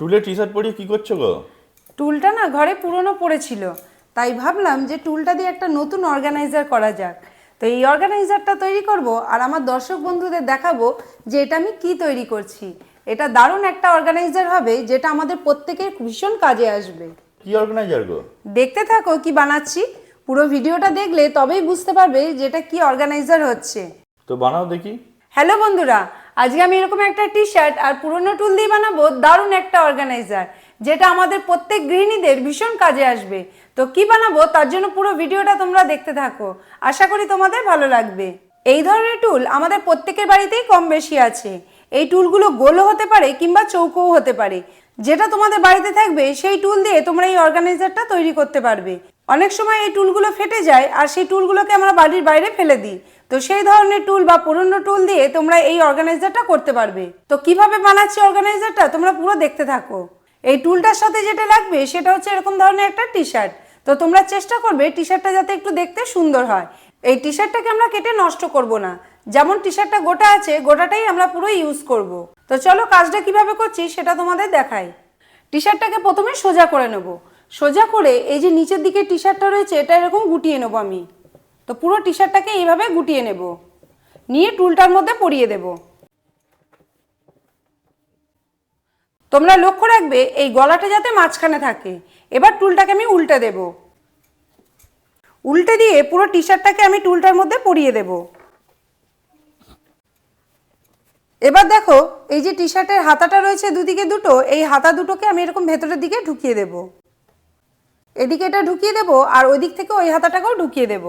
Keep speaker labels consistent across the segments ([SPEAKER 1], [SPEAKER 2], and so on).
[SPEAKER 1] টুলে T shirt পরিয়ে কি করছ গো?
[SPEAKER 2] টুলটা না ঘরে পুরনো পড়েছিল। তাই ভাবলাম যে টুলটা দিয়ে একটা নতুন অর্গানাইজার করা যাক। তো এই অর্গানাইজারটা তৈরি করব আর আমার দর্শক বন্ধুদের দেখাবো যে এটা আমি কি তৈরি করছি। এটা দারুণ একটা অর্গানাইজার হবে যেটা আমাদের প্রত্যেকের ভীষণ কাজে আসবে।
[SPEAKER 1] কি অর্গানাইজার গো?
[SPEAKER 2] দেখতে থাকো কি বানাচ্ছি। পুরো ভিডিওটা দেখলে তবেই বুঝতে পারবে যে এটা কি অর্গানাইজার হচ্ছে।
[SPEAKER 1] তো বানাও দেখি।
[SPEAKER 2] হ্যালো বন্ধুরা আজকে আমি এরকম একটা টি শার্ট আর পুরনো টুল দিয়ে বানাবো, দারুণ একটা অর্গানাইজার যেটা আমাদের প্রত্যেক গৃহিণীদের ভীষণ কাজে আসবে। তো কি বানাবো, তার জন্য পুরো ভিডিওটা তোমরা দেখতে থাকো। আশা করি তোমাদের ভালো লাগবে। এই ধরনের টুল আমাদের প্রত্যেকের বাড়িতেই কম বেশি আছে। এই টুলগুলো গোলও হতে পারে কিংবা চৌকোও হতে পারে। যেটা তোমাদের বাড়িতে থাকবে, সেই টুল দিয়ে তোমরা এই অর্গানাইজারটা তৈরি করতে পারবে। অনেক সময় এই টুলগুলো ফেটে যায়, আর সেই টুলগুলোকে আমরা বাড়ির বাইরে ফেলে দিই। তো সেই ধরনের টুল বা পুরনো টুল দিয়ে তোমরা এই অর্গানাইজারটা করতে পারবে। তো কীভাবে বানাচ্ছি অর্গানাইজারটা তোমরা পুরো দেখতে থাকো। এই টুলটার সাথে যেটা লাগবে, সেটা হচ্ছে এরকম ধরনের একটা টি শার্ট তো তোমরা চেষ্টা করবে টি শার্টটা যাতে একটু দেখতে সুন্দর হয়। এই টি শার্টটাকে আমরা কেটে নষ্ট করব না। যেমন টি শার্টটা গোটা আছে, গোটাটাই আমরা পুরো ইউজ করব। তো চলো কাজটা কীভাবে করছি সেটা তোমাদের দেখাই। টি শার্টটাকে প্রথমে সোজা করে নেব। সোজা করে এই যে নিচের দিকে টি শার্টটা রয়েছে, এটা এরকম গুটিয়ে নেব আমি। তো পুরো টি শার্টটাকে এইভাবে গুটিয়ে নেব। নিয়ে টুলটার মধ্যে পরিয়ে দেব। তোমরা লক্ষ্য রাখবে, এই গলাটা যাতে মাঝখানে থাকে। এবার টুলটাকে আমি উল্টে দেব। উল্টে দিয়ে পুরো টি শার্টটাকে আমি টুলটার মধ্যে পরিয়ে দেব। এবার দেখো, এই যে টি শার্টের হাতাটা রয়েছে দুদিকে দুটো, এই হাতা দুটোকে আমি এরকম ভেতরের দিকে ঢুকিয়ে দেব। এদিকে এটা ঢুকিয়ে দেব, আর ওই দিক থেকে ওই হাতাটাকেও ঢুকিয়ে দেব।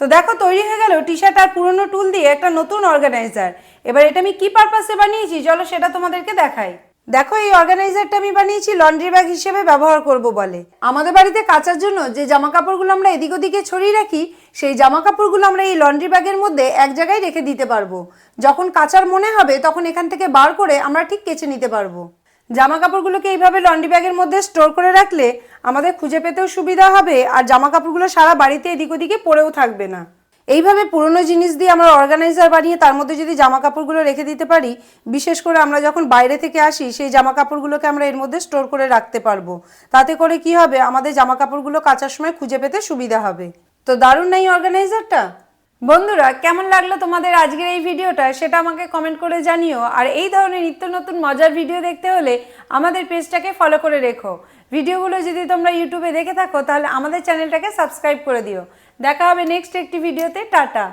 [SPEAKER 2] তো দেখো, তৈরি হয়ে গেল টি শার্ট আর পুরনো টুল দিয়ে একটা নতুন অর্গানাইজার এবার এটা আমি কি পারপাসে বানিয়েছি? চলো সেটা তোমাদেরকে দেখাই। দেখো, এই অর্গানাইজারটা আমি বানিয়েছি লন্ড্রি ব্যাগ হিসেবে ব্যবহার করব বলে। আমাদের বাড়িতে কাচার জন্য যে জামা কাপড়গুলো আমরা এদিক ওদিকে ছড়িয়ে রাখি, সেই জামা কাপড়গুলো আমরা এই লন্ড্রি ব্যাগের মধ্যে এক জায়গায় রেখে দিতে পারব। যখন কাচার মনে হবে, তখন এখান থেকে বার করে আমরা ঠিক কেচে নিতে পারব। জামা কাপড়গুলোকে এইভাবে লন্ড্রি ব্যাগের মধ্যে স্টোর করে রাখলে আমাদের খুঁজে পেতেও সুবিধা হবে, আর জামা কাপড়গুলো সারা বাড়িতে এদিক ওদিকে পড়েও থাকবে না। এইভাবে পুরনো জিনিস দিয়ে আমরা অর্গানাইজার বানিয়ে তার মধ্যে যদি জামা কাপড়গুলো রেখে দিতে পারি, বিশেষ করে আমরা যখন বাইরে থেকে আসি, সেই জামা কাপড়গুলোকে আমরা এর মধ্যে স্টোর করে রাখতে পারব। তাতে করে কি হবে? আমাদের জামা কাপড়গুলো কাচার সময় খুঁজে পেতে সুবিধা হবে। তো দারুণ না এই অর্গানাইজারটা? বন্ধুরা, কেমন লাগল তোমাদের আজকের এই ভিডিওটা? সেটা আমাকে কমেন্ট করে জানিও। আর এই ধরনের নিত্য নতুন মজার ভিডিও দেখতে হলে আমাদের পেজটাকে ফলো করে রেখো। ভিডিওগুলো যদি তোমরা ইউটিউবে দেখে থাকো, তাহলে আমাদের চ্যানেলটাকে সাবস্ক্রাইব করে দিও। দেখা হবে নেক্সট একটি ভিডিওতে। টাটা!